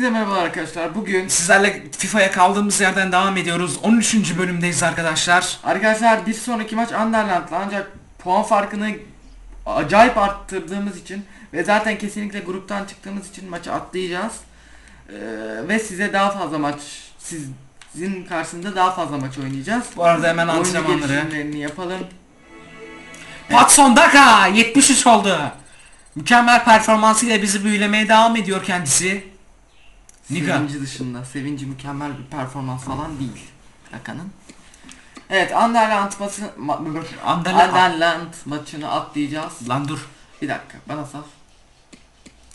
Hepinize merhaba arkadaşlar. Bugün Sizlerle FIFA'ya kaldığımız yerden devam ediyoruz. 13. bölümdeyiz arkadaşlar. arkadaşlar bir sonraki maç Underland'la ancak puan farkını acayip arttırdığımız için ve zaten kesinlikle gruptan çıktığımız için maçı atlayacağız. Ee, ve size daha fazla maç sizin karşısında daha fazla maç oynayacağız. Bu arada hemen Oyuncu antrenmanları. yapalım. Patson Daka 73 oldu. Mükemmel performansıyla bizi büyülemeye devam ediyor kendisi. Niga. Sevinci dışında. Sevinci mükemmel bir performans falan değil. Daka'nın. Evet Underland maçı ma- Anderle- Underland maçını atlayacağız. Lan dur. Bir dakika bana sal.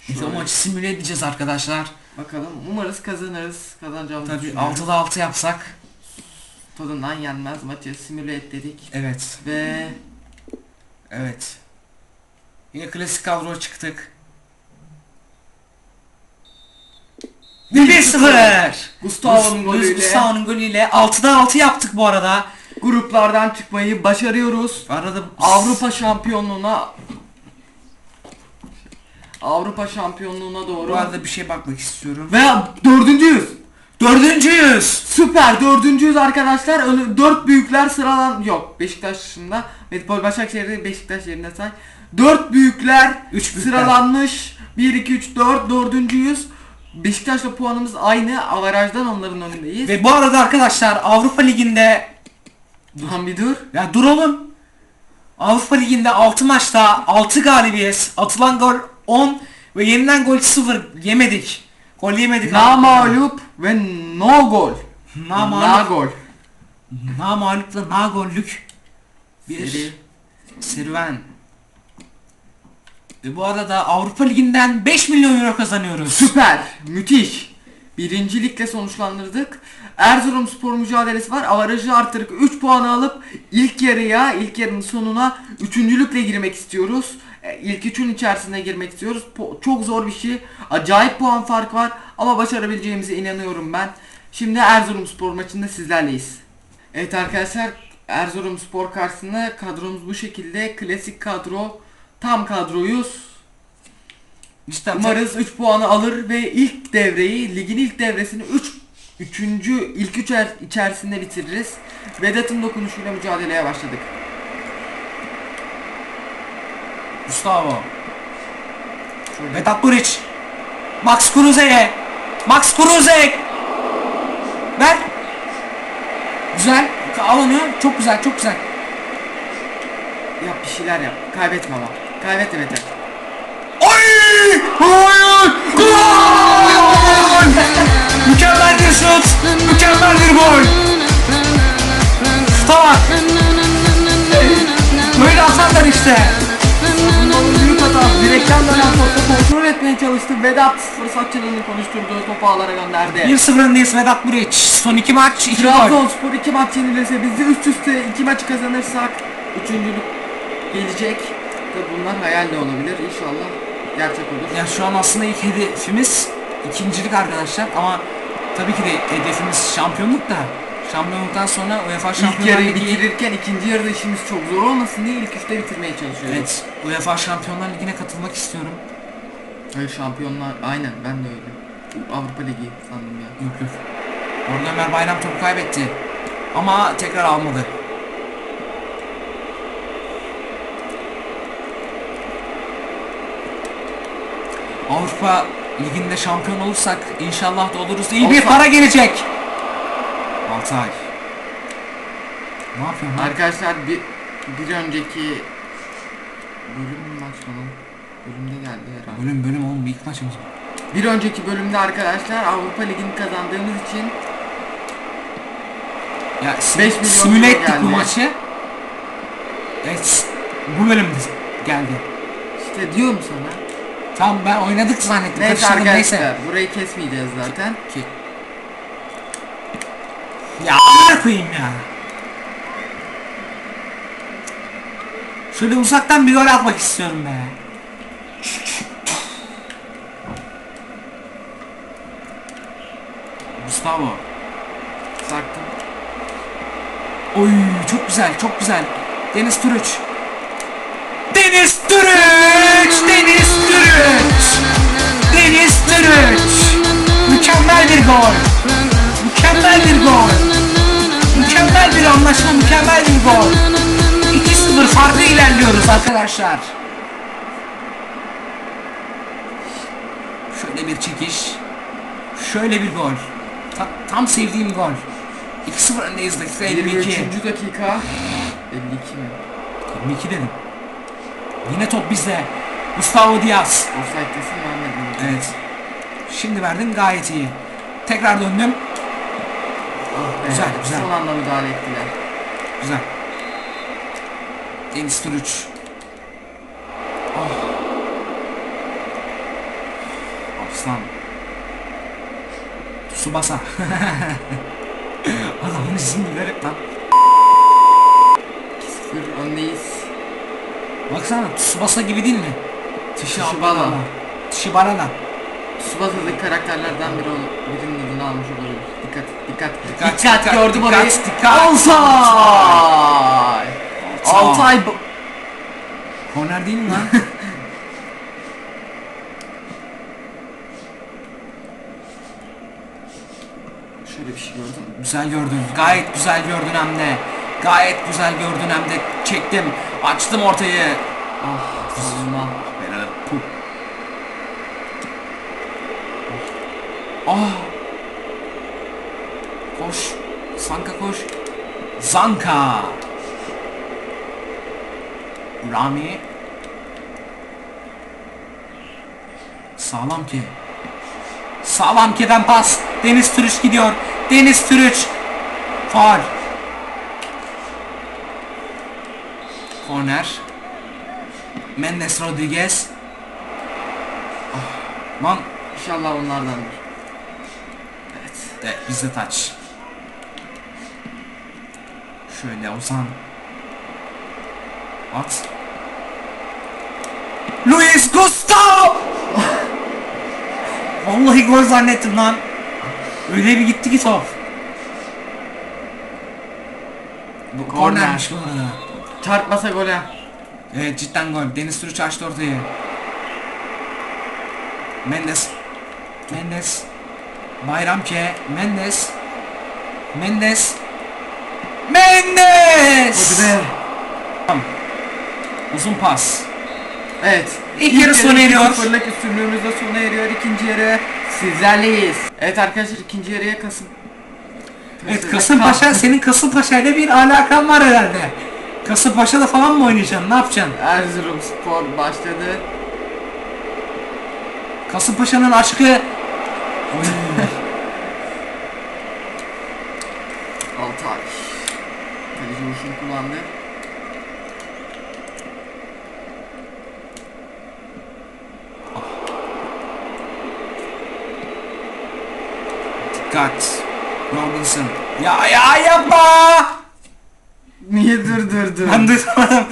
Biz o maçı simüle edeceğiz arkadaşlar. Bakalım umarız kazanırız. Kazanacağımızı Tabii düşünüyorum. 6'da 6 yapsak. Tadından yenmez maçı simüle et dedik. Evet. Ve Evet. Yine klasik kadro çıktık. 1-0. Gustavo'nun Gus- golüyle Gustavo'nun golüyle 6'da 6 yaptık bu arada. gruplardan çıkmayı başarıyoruz. Arada Avrupa şampiyonluğuna Avrupa şampiyonluğuna doğru. Bu arada bir şey bakmak istiyorum. Ve dördüncüyüz. Dördüncüyüz. Süper dördüncüyüz arkadaşlar. Önü, dört büyükler sıralan yok. Beşiktaş dışında. Metropol Başakşehir'de Beşiktaş yerine say. Dört büyükler Üç büyükler. sıralanmış. 1 2 3 4 dördüncüyüz. Beşiktaş'la puanımız aynı. Avarajdan onların önündeyiz. Ve bu arada arkadaşlar Avrupa Ligi'nde Lan bir dur. ya duralım. Avrupa Ligi'nde 6 maçta 6 galibiyet, atılan gol 10 ve yenilen gol 0 yemedik. Gol yemedik. Na mağlup ve no gol. Na Na mağlup. gol. Na mağlupla na gollük bir Seri. serüven. Ve bu arada Avrupa Ligi'nden 5 milyon euro kazanıyoruz. Süper. Müthiş. Birincilikle sonuçlandırdık. Erzurum spor mücadelesi var. Avarajı arttırıp 3 puanı alıp ilk yarıya, ilk yarının sonuna üçüncülükle girmek istiyoruz. E, İlk üçün içerisine girmek istiyoruz. Po- çok zor bir şey. Acayip puan farkı var ama başarabileceğimize inanıyorum ben. Şimdi Erzurum spor maçında sizlerleyiz. Evet arkadaşlar Erzurum spor karşısında kadromuz bu şekilde. Klasik kadro. Tam kadroyuz. İşte Umarız 3 puanı alır ve ilk devreyi, ligin ilk devresini 3 3. ilk 3 içerisinde bitiririz. Vedat'ın dokunuşuyla mücadeleye başladık. Gustavo. Vedat Buric. Max Kruse'ye. Max Kruse. Ver. Güzel. Al onu. Çok güzel, çok güzel. Yap bir şeyler yap. Kaybetme ama. Kaybetme Vedat. Oy! Oy! Gol! Mükemmel bir şut. Mükemmel bir gol. Tamam. Böyle atarlar işte. Büyük hata. Direkten dönen topu kontrol etmeye çalıştı. Vedat fırsatçılığını konuşturdu. Topu ağlara gönderdi. 1-0 öndeyiz Vedat Buric. Son iki maç, iki gol. Trabzonspor 2 maç yenilirse biz de üst üste 2 maçı kazanırsak üçüncülük gelecek. Tabi bunlar hayal de olabilir. İnşallah gerçek olur. Ya şu an aslında ilk hedefimiz ikincilik arkadaşlar ama tabii ki de hedefimiz şampiyonluk da. Şampiyonluktan sonra UEFA İlk Şampiyonlar yarıyı Ligi bitirirken ikinci yarıda işimiz çok zor olmasın diye ilk üçte bitirmeye çalışıyoruz. Evet, UEFA Şampiyonlar Ligi'ne katılmak istiyorum. Hayır şampiyonlar aynen ben de öyle. Avrupa Ligi sandım ya. Yok yok. Orada Ömer Bayram topu kaybetti. Ama tekrar almadı. Avrupa Ligi'nde şampiyon olursak inşallah da oluruz. İyi bir Olsa- para gelecek. Altay. Ne yapıyorsun? Arkadaşlar bir bir önceki bölüm mü maç mı lan? Bölümde geldi herhalde. Bölüm bölüm oğlum ilk maçımız. Bir önceki bölümde arkadaşlar Avrupa Ligi'ni kazandığımız için Ya Beş milyon simüle ettik bu geldi. maçı. Evet bu bölümde geldi. işte diyorum sana. Tamam ben oynadık zannettim. Neyse Karıştırdım, arkadaşlar neyse. burayı kesmeyeceğiz zaten. Ki. Ya a**ına koyayım ya. Şöyle uzaktan bir gol atmak istiyorum be. Gustavo. Sarktım. Oy çok güzel çok güzel. Deniz Türüç! Deniz Türüç! gol. Mükemmel bir gol. Mükemmel bir anlaşma, mükemmel bir gol. 2-0 farklı ilerliyoruz arkadaşlar. Şöyle bir çekiş. Şöyle bir gol. Ta tam sevdiğim gol. 2-0 öndeyiz dakika 52. 23. dakika. 52 mi? 22 dedim. Yine top bizde. Gustavo Diaz. Offside'desin Muhammed. Evet. Şimdi verdin gayet iyi. Tekrar döndüm. Ah be. Güzel, güzel. Son anda müdahale ettiler. Güzel. Deniz Turuç. Oh. Aslan. Tsubasa. Adamın ismini garip lan. 2-0 öndeyiz. Baksana Tsubasa gibi değil mi? Tshibala. Tshibala'la. Tsubasa'daki karakterlerden biri ol, birinin adını almış olabilir. Dikkat, dikkat. Dikkat, Dikkat, dikkat, gördüm dikkat, orayı. dikkat. Altay! Altay Korner değil mi lan? Şöyle bir şey gördüm. güzel gördün. Gayet güzel gördün hem de. Gayet güzel gördün hem de. Çektim. Açtım ortayı. Ah, savunma. Helal. Puh. Ah. Koş. Sanka koş. Zanka. Rami. Sağlam ki. Sağlam ki'den pas. Deniz Türüç gidiyor. Deniz Türüç. Faul. Korner. Mendes Rodriguez. Ah, Lan İnşallah onlardandır. Evet. Bizde taç. Şöyle Ozan. At. Luis Gustavo! Vallahi gol zannettim lan. Öyle bir gitti ki top. Bu Korner. kornermiş bu arada. Çarpmasa gole. Evet cidden gol. Deniz Türüç açtı ortayı. Mendes. Mendes. Bayramke. Mendes. Mendes. Mendes! Hadi be. Uzun pas. Evet. İlk yarı sona eriyor. Sıfırlık üstünlüğümüzde sona eriyor. İkinci yarı sizlerleyiz. Evet arkadaşlar ikinci yarıya Kasım. Evet Kasımpaşa, senin Kasımpaşa ile bir alakan var herhalde. Kasımpaşa'da falan mı oynayacaksın? Ne yapacaksın? Erzurum Spor başladı. Kasımpaşa'nın aşkı... Oy. Altay. Vuruşunu kullandı. Dikkat. Robinson. Ya ya yapma! Niye durdurdun? Ben duymadım.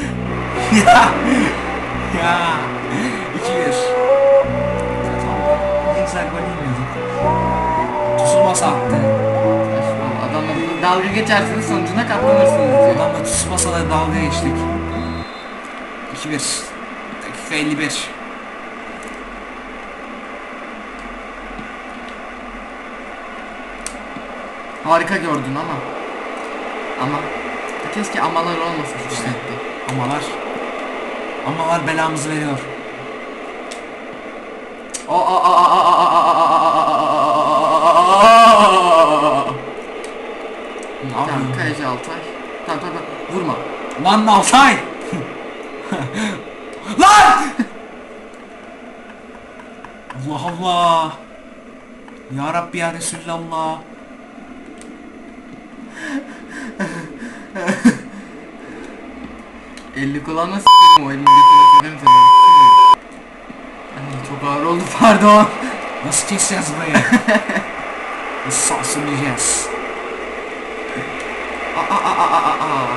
ya. Ya. 2-1. Ne güzel gol yemiyorduk. Tsubasa attı. Dalga geçerseniz sonucuna katlanırsınız diyor. Adamla Tsubasa'la dalga geçtik. 2-1. Dakika 51. Harika gördün ama. Ama. Keşke amalar olmasın İşte. Amalar. Amalar belamızı veriyor. Aa, aa, aa, aa, aa, aa, aa. Ne Tamam kaleci Altay. Tamam tamam tamam. vurma. Lan Altay! Lan! Allah Allah! Ya Rabbi ya Resulallah! Elli kullanma s**tim o elini götüne. Ay, çok ağır oldu pardon. Nasıl keseceğiz burayı? Nasıl sansürleyeceğiz? Aa, aa, aa, aa.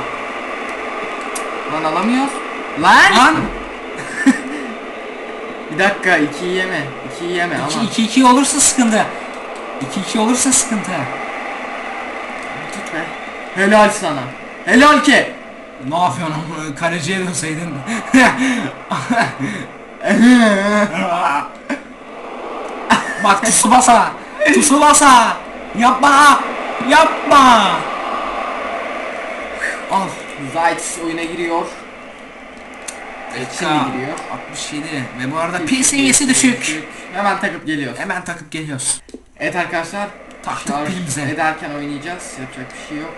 Lan alamıyoruz. Lan! Lan! Bir dakika ikiyi yeme. İkiyi yeme ama. 2-2 olursa sıkıntı. 2-2 olursa sıkıntı. Tut be. Helal sana. Helal ki. Ne yapıyorsun kaleciye dönseydin. Bak Tsubasa! Tsubasa! Yapma! Yapma! Al. Zayt oyuna giriyor. Şimdi giriyor. 67 ve bu arada pil seviyesi düşük. Hemen takıp geliyor. Hemen takıp geliyoruz. Evet arkadaşlar. Taktık şarj pilimize. Ederken oynayacağız. Yapacak bir şey yok.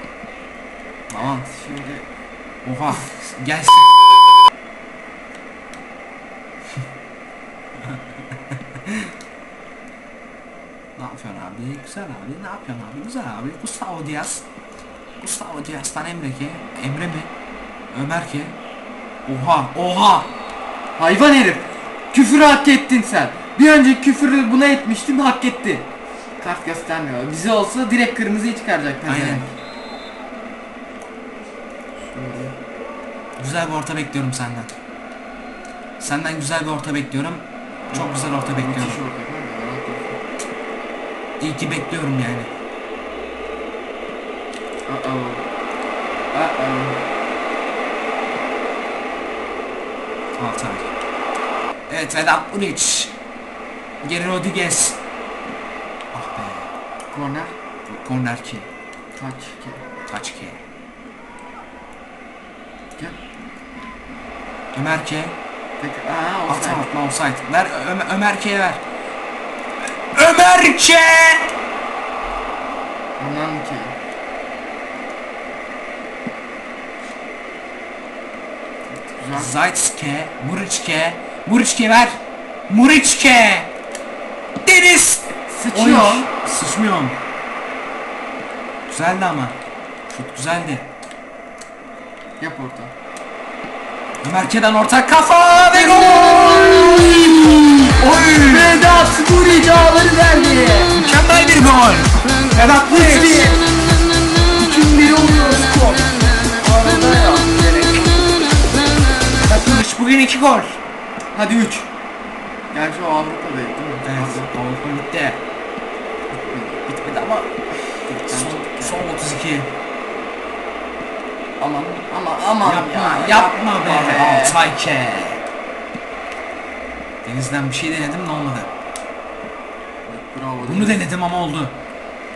Tamam. Şimdi Oha. Gel. ne yapıyorsun abi? Güzel abi. Ne yapıyorsun abi? Güzel abi. Gustavo Diaz. Gustavo Diaz'tan Emre ki. Emre mi? Ömer ki. Oha. Oha. hayvan herif. Küfürü hak ettin sen. Bir önceki küfürü buna etmiştin hak etti. Kart göstermiyor. Bize olsa direkt kırmızıyı çıkaracak. Aynen. pezevenk. Şöyle. Güzel bir orta bekliyorum senden. Senden güzel bir orta bekliyorum. Çok güzel orta bekliyorum. İyi ki bekliyorum yani. Uh-oh. Uh-oh. Altay. Evet Vedat Buric. Geri Rodriguez. Ah be. Korner. Korner ki. Taç. ki. Taç ki. Gel. Ömer ki. Tekrar. Aa, offside. atma offside. Ver Ö- Ömer ki'ye ver. Ömer ki. Aman ki. Güzel. Zaytske. Muriçke. Muriçke ver. Muriçke. Deniz. Sıçıyor. Oy, Sıçmıyorum. Güzeldi ama. Çok güzeldi. Yap orta. Ömerke'den orta kafa ve gol! Oy! Vedat Buric ağları verdi. Mükemmel bir gol. Vedat. Kim biri oluyor skor. Arada ya. Bugün iki gol. Hadi 3. Gerçi o Avrupa'daydı değil mi? Evet, Avrupa bitti. Bitmedi ama son, son 32. Aman ama aman Yapma, ya. yapma be. be. Altayke. Denizden bir şey denedim ne olmadı. Bravo. Bunu denedim ama oldu.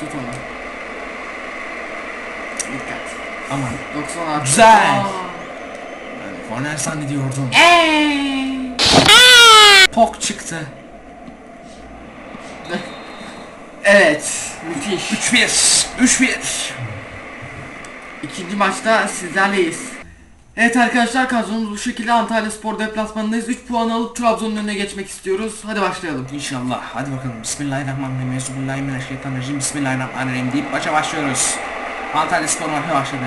Tut onu. Dikkat. Aman. 90 artı. Güzel. Aa. Korner zannediyordum. Pok çıktı. Evet. Müthiş. 3-1. 3-1. İkinci maçta sizlerleyiz. Evet arkadaşlar kadromuz bu şekilde Antalya Spor deplasmanındayız. 3 puan alıp Trabzon'un önüne geçmek istiyoruz. Hadi başlayalım. İnşallah. Hadi bakalım. Bismillahirrahmanirrahim. Bismillahirrahmanirrahim. Bismillahirrahmanirrahim deyip maça başlıyoruz. Antalya Spor maçı başladı.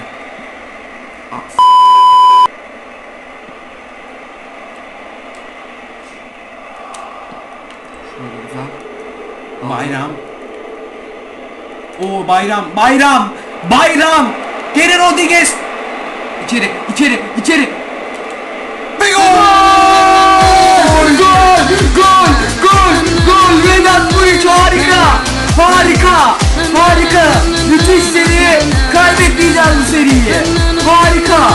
At. Şöyle güzel. Bayram. O bayram. Bayram. Bayram. Geri Rodriguez. İçeri, içeri, içeri. Ve gol! Gol, gol, gol, gol. Vedat Buric harika, harika, harika. Müthiş seri, kaybetmeyeceğiz bu seriyi. Harika,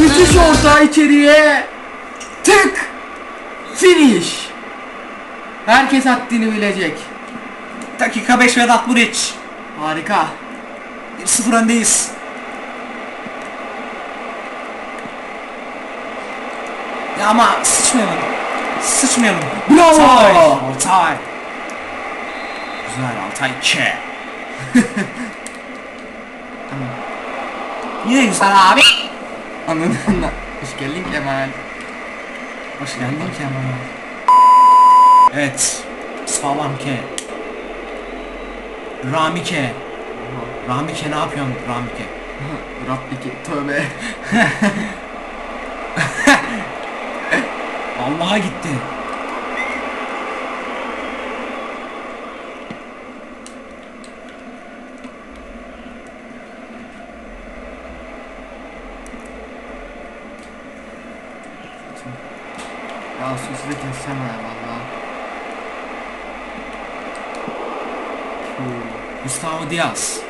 müthiş orta içeriye. Tık, finish. Herkes haddini bilecek. Dakika 5 Vedat Buric. Harika. 1-0 öndeyiz. Ya ama sıçmayalım. Sıçmayalım. Bravo. Altay. Altay. Güzel Altay K. Yine güzel abi. Anladın mı? Hoş geldin Kemal. Hoş geldin Kemal. Evet. Sağlam K. Rami K. Rami K ne yapıyorsun Rami K? Rabbiki tövbe. Allah'a gitti. Ya sosu da keseceğim ya Gustavo Diaz.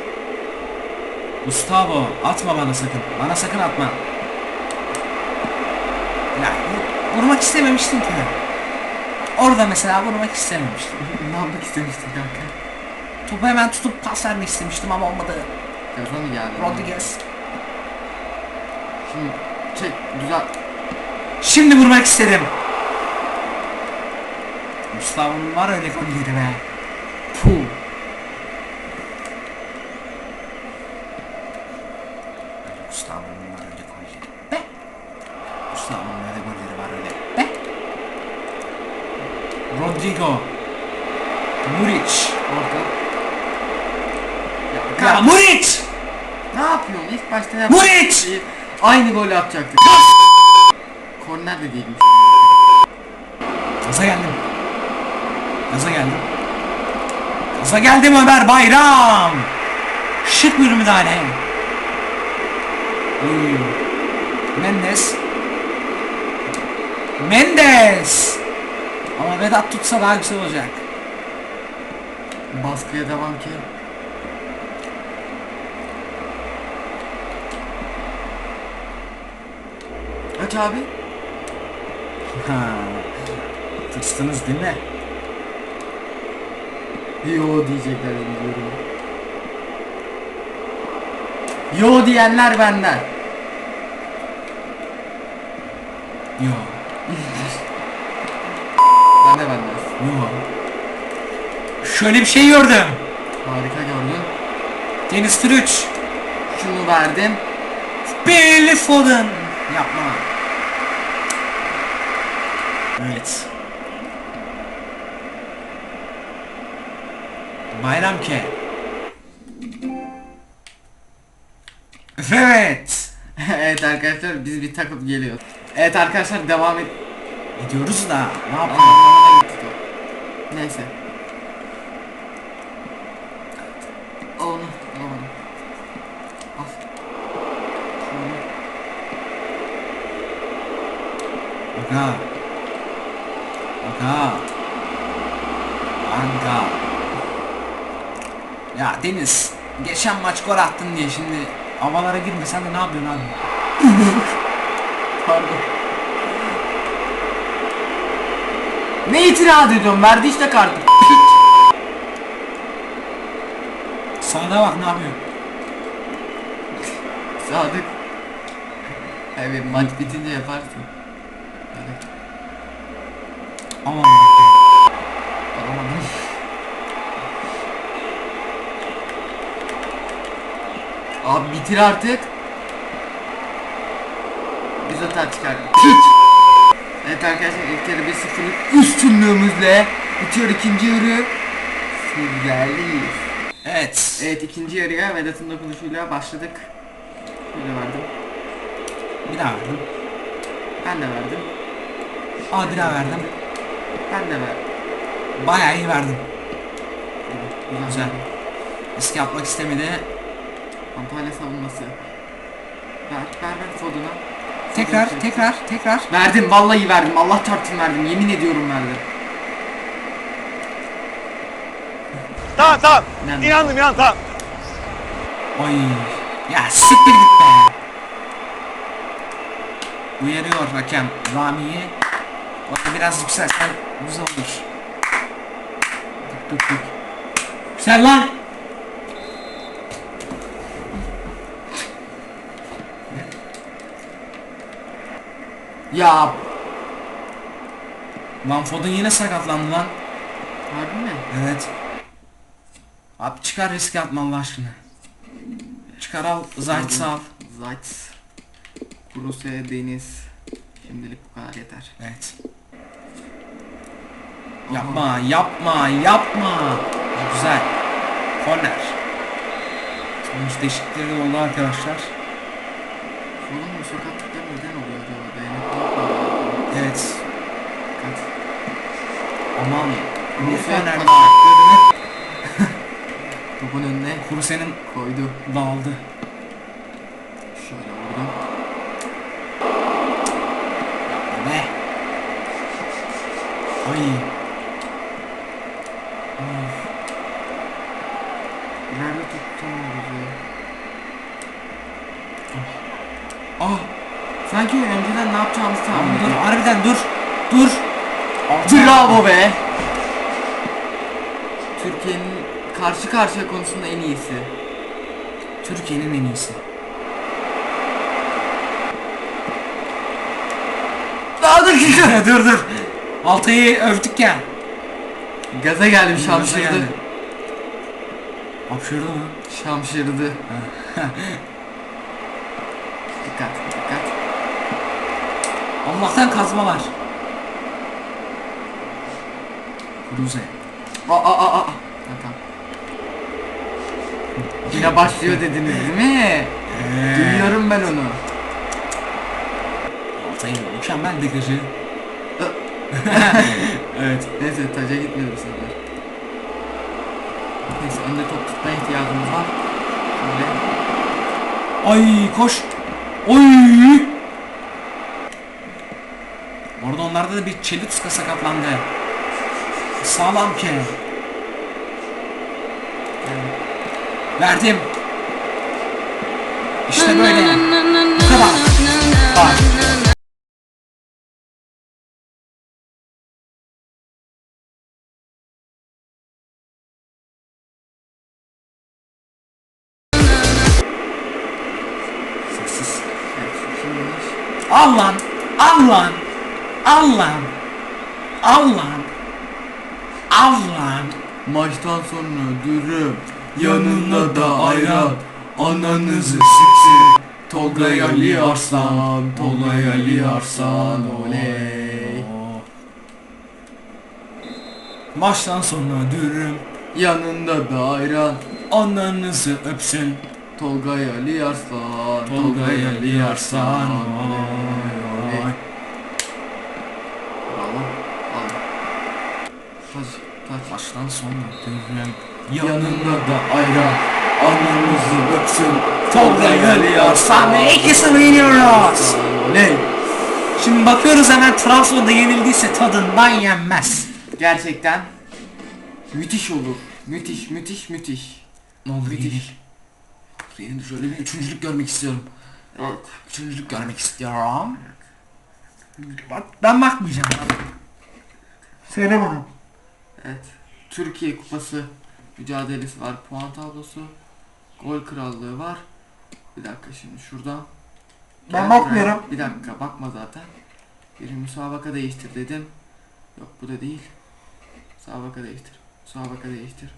Gustavo atma bana sakın. Bana sakın atma. Ya vur- vurmak istememiştim ki. Orada mesela vurmak istememiştim. ne yapmak istemiştin kanka? Topu hemen tutup pas vermek istemiştim ama olmadı. Gaza mı geldi? Rodriguez. Şimdi çek güzel. Şimdi vurmak istedim. Mustafa'nın var öyle golleri be. Puh. Mustafa'nın var öyle golleri. Be. Mustafa'nın öyle golleri var öyle. Be. Rodrigo. Muric. Orta. Ya, Ya ya, Muric! ne yapıyorsun? İlk başta yap. Muric! Aynı golü atacaktık. Korner de değilmiş. Gaza geldim. Gaza geldim. Gaza geldim Ömer Bayram. Şık bir müdahale. Oy. Mendes. Mendes. Ama Vedat tutsa daha güzel olacak. Baskıya devam ki. Abi. Ha. Tırstınız değil mi? Yo diyecekler biliyorum. Yo diyenler benden. Yo. Ben de benden. Yo. Şöyle bir şey gördüm. Harika gördün. Deniz Türüç. Şunu verdim. Billy Foden. Yapma. Evet. Bayram ke. Evet. evet arkadaşlar biz bir takım geliyor. Evet arkadaşlar devam et. Gidiyoruz da ne yapalım? Neyse. Onu. Al onu. Al. Şunu. Aga. Aga. Ya Deniz, geçen maç gol attın diye şimdi havalara girmesen de ne yapıyorsun abi? Pardon. Ne itiraz ediyorsun? Verdi işte kartı. Sağda bak ne yapıyor? Sadık. Evet maç bitince yaparsın. Aman Alamadım. Abi bitir artık. Biz hata çıkardık. Piç! Evet arkadaşlar ilk yarı 1-0'lık üstünlüğümüzle bitiyor ikinci yarı. Sizlerleyiz. Evet. Evet ikinci yarıya Vedat'ın dokunuşuyla başladık. Şöyle verdim. Bir daha verdim. Ben de verdim. Aa bir daha verdim. Ben de verdim. Bayağı iyi verdim. Güzel. Risk yapmak istemedi. Antalya savunması. Ver, ver, ver Foden'a. Tekrar, Foden- tekrar, tekrar. Verdim, vallahi verdim. Allah çarpsın verdim. Yemin ediyorum verdim. Tamam tamam. İnandım. İnandım inandım tamam. Oy. Ya siktir git be. Uyarıyor hakem Rami'yi. Orada biraz yükselsen güzel olur. Tık tık tık. Yüksel lan. Ya Lan Foden yine sakatlandı lan. harbi mi? Evet. Abi çıkar riske atma Allah aşkına. Çıkar al Zayt'sı al. Zayt. Kruse, Deniz. Şimdilik bu kadar yeter. Evet. Yapma, yapma, yapma. Güzel. Korner. Sonuç değişiklikleri de oldu arkadaşlar. Sorun mu? Sakatlıklar neden oluyor acaba? Oluyor? Evet. Dikkat. Aman. Ne Kruse korner? taktiklerini topun önüne Kuruse'nin koydu. dağıldı. Şöyle vurdum. Ne? Ay. İleride tutamıyoruz ya. Ah. Sanki önceden ne yapacağımızı tahmin Dur, ediyorum. harbiden dur. Dur. Bravo be! Türkiye'nin karşı karşıya konusunda en iyisi. Türkiye'nin en iyisi. dur dur. Altay'ı övdük ya. Gaza geldim şamşırdı. Hapşırdı mı? Şamşırdı. dikkat dikkat. Allah'tan kazma var. Cruze. Aa aa aa. aa. Tamam. Yine başlıyor dediniz değil mi? Duyuyorum ben onu. Altay'ın mükemmel degajı. evet. Neyse taca gitmedi bu sefer. Neyse önde top tutma ihtiyacımız var. Şöyle. Ay koş. Oy. Orada onlarda da bir Çelutska sakatlandı. Sağlam kenar. Verdim. İşte böyle. Bu kadar. Bak. Allah'ım, Allah'ım, Allah'ım, Allah'ım. Al. Maçtan sonra dürüm, yanında da ayran, ananızı siksin. Tolga'ya Ali Arslan, Tolga'ya Ali Arslan, oley. Maçtan sonra dürüm Yanında da ayran, ananızı öpsün. Tolga'ya Ali Arslan, Tolga'ya Ali Arslan. oley. Vay. Bravo. Al. Maçtan sonra dürüm Yanında da ayran, ananızı öpsün. Tolga'ya Ali Arslan ve ikisini yeniyoruz. Oley. Şimdi bakıyoruz hemen Trabzon'da yenildiyse tadından yenmez. Gerçekten müthiş olur. Müthiş, müthiş, müthiş. Ne olur Müthiş. Yenil şöyle bir üçüncülük görmek istiyorum. Evet. Üçüncülük görmek istiyorum. Bak ben bakmayacağım. Söyle bana. Evet. Türkiye Kupası mücadelesi var. Puan tablosu. Gol krallığı var. Bir dakika şimdi şuradan. Ben Gel bakmıyorum. buraya. Bir dakika bakma zaten. Bir müsabaka değiştir dedim. Yok bu da değil. Müsabaka değiştir. Müsabaka değiştir.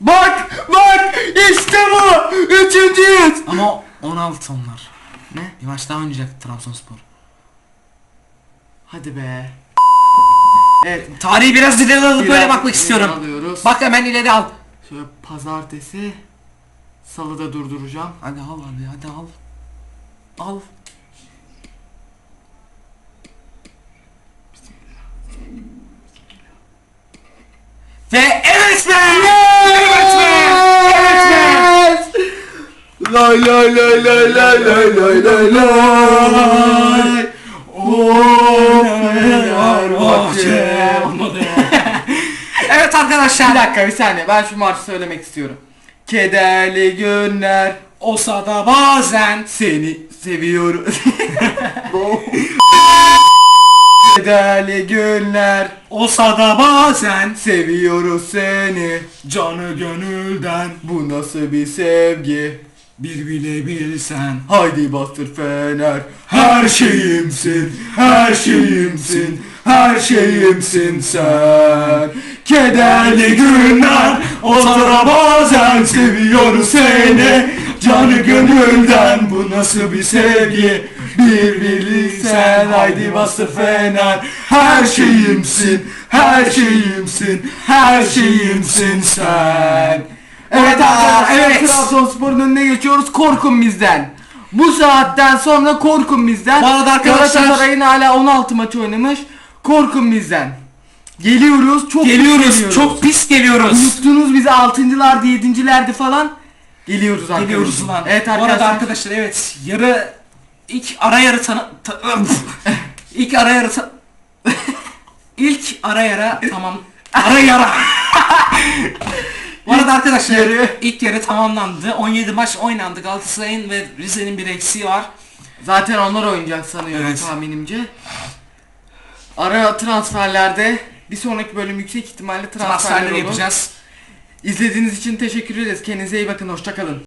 Bak! Bak! İşte bu! Üçüncüyüz! Ama 16 onlar. Ne? Bir maç daha oynayacak Trabzonspor. Hadi be. Evet. Tarihi biraz ileri alıp böyle biraz bakmak ileri istiyorum. Alıyoruz. Bak hemen ileri al. Şöyle pazartesi salıda durduracağım. Hadi al hadi hadi al. Al. Ve evet be! Evet be! Evet be! Lay lay lay lay lay lay lay lay lay. Fenerbahçe. Olmadı. evet arkadaşlar. Bir dakika bir saniye ben şu marşı söylemek istiyorum. Kederli günler Olsa da bazen seni seviyorum. Kederli günler Olsa da bazen seviyoruz seni. Canı gönülden Bu nasıl bir sevgi? Bir bile bilsen Haydi bastır fener. Her şeyimsin Her şeyimsin Her şeyimsin sen. Kederli günler Olsa bazen Seviyoruz seni. Canı gönülden Bu nasıl bir sevgi? Bir bilsen Haydi bastır fener. Her şeyimsin Her şeyimsin Her şeyimsin sen. Trabzonspor'un önüne geçiyoruz. Korkun bizden. Bu saatten sonra korkun bizden. Bu arada arkadaşlar- Galatasaray'ın hala 16 maç oynamış. Korkun bizden. Geliyoruz. Çok Geliyoruz çok pis geliyoruz Unuttunuz bizi 6.lardı 7.lerdi falan. Geliyoruz arkadaşlar. Geliyoruz lan Evet Bu arada arkadaşlar. arkadaşlar evet Yarı ilk ara yarı tanı ta- İlk ara yarı ta- İlk ara yara tamam Ara yara Bu arada arkadaşlar yarı. ilk yarı tamamlandı 17 maç oynandı Galatasaray'ın ve Rize'nin bir eksiği var Zaten onlar oynayacak sanıyorum Evet. tahminimce. Ara transferlerde bir sonraki bölüm yüksek ihtimalle transferler Transferleri olur. yapacağız İzlediğiniz için teşekkür ederiz. Kendinize iyi bakın. Hoşçakalın.